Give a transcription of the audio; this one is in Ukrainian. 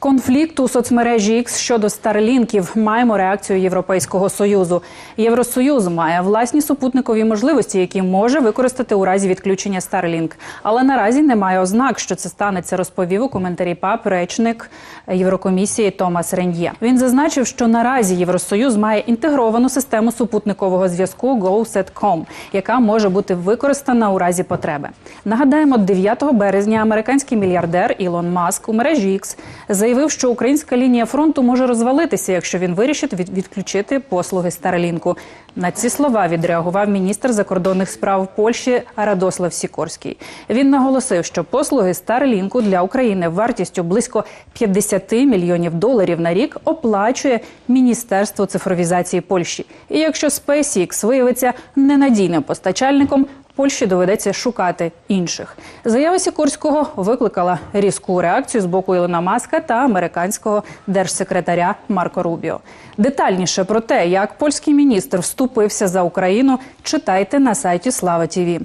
Конфлікт у соцмережі X щодо старлінків маємо реакцію Європейського союзу. Євросоюз має власні супутникові можливості, які може використати у разі відключення Starlink. Але наразі немає ознак, що це станеться. Розповів у коментарі ПАП речник Єврокомісії Томас Реньє. Він зазначив, що наразі Євросоюз має інтегровану систему супутникового зв'язку GoSatcom, яка може бути використана у разі потреби. Нагадаємо, 9 березня американський мільярдер Ілон Маск у мережі X заявив, що українська лінія фронту може розвалитися, якщо він вирішить відключити послуги Старлінку. На ці слова відреагував міністр закордонних справ Польщі Радослав Сікорський. Він наголосив, що послуги Старлінку для України вартістю близько 50 мільйонів доларів на рік оплачує Міністерство цифровізації Польщі. І якщо SpaceX виявиться ненадійним постачальником, Польщі доведеться шукати інших. Заява Сікорського викликала різку реакцію з боку Ілона Маска та американського держсекретаря Марко Рубіо. Детальніше про те, як польський міністр вступився за Україну, читайте на сайті Слава Тіві.